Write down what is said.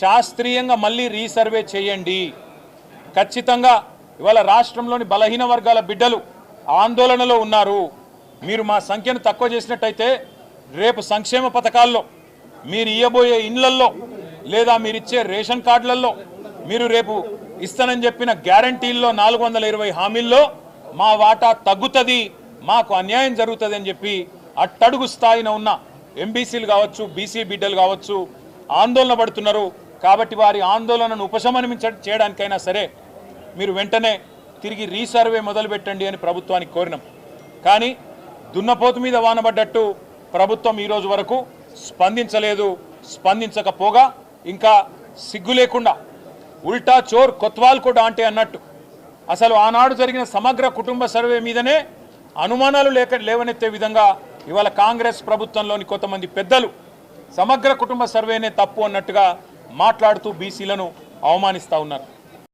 శాస్త్రీయంగా మళ్ళీ రీసర్వే చేయండి. ఖచ్చితంగా ఇవాళ రాష్ట్రంలోని బలహీన వర్గాల బిడ్డలు ఆందోళనలో ఉన్నారు. మీరు మా సంఖ్యను తక్కువ చేసినట్టయితే రేపు సంక్షేమ పథకాల్లో మీరు ఇయ్యబోయే ఇండ్లల్లో లేదా మీరు ఇచ్చే రేషన్ కార్డులలో మీరు రేపు ఇస్తానని చెప్పిన గ్యారంటీల్లో నాలుగు వందల ఇరవై హామీల్లో మా వాటా తగ్గుతుంది మాకు అన్యాయం జరుగుతుంది అని చెప్పి అట్టడుగు స్థాయిన ఉన్న ఎంబీసీలు కావచ్చు బీసీ బిడ్డలు కావచ్చు ఆందోళన పడుతున్నారు. కాబట్టి వారి ఆందోళనను ఉపశమనం చేయడానికైనా సరే మీరు వెంటనే తిరిగి రీసర్వే మొదలుపెట్టండి అని ప్రభుత్వానికి కోరినాం. కానీ దున్నపోతు మీద వానబడ్డట్టు ప్రభుత్వం ఈరోజు వరకు స్పందించలేదు స్పందించకపోగా ఇంకా సిగ్గు లేకుండా ఉల్టా చోర్ కొత్వాల్ కూడా అంటే అన్నట్టు. అసలు ఆనాడు జరిగిన సమగ్ర కుటుంబ సర్వే మీదనే అనుమానాలు లేక లేవనెత్తే విధంగా ఇవాళ కాంగ్రెస్ ప్రభుత్వంలోని కొంతమంది పెద్దలు సమగ్ర కుటుంబ సర్వేనే తప్పు అన్నట్టుగా మాట్లాడుతూ బీసీలను అవమానిస్తూ ఉన్నారు.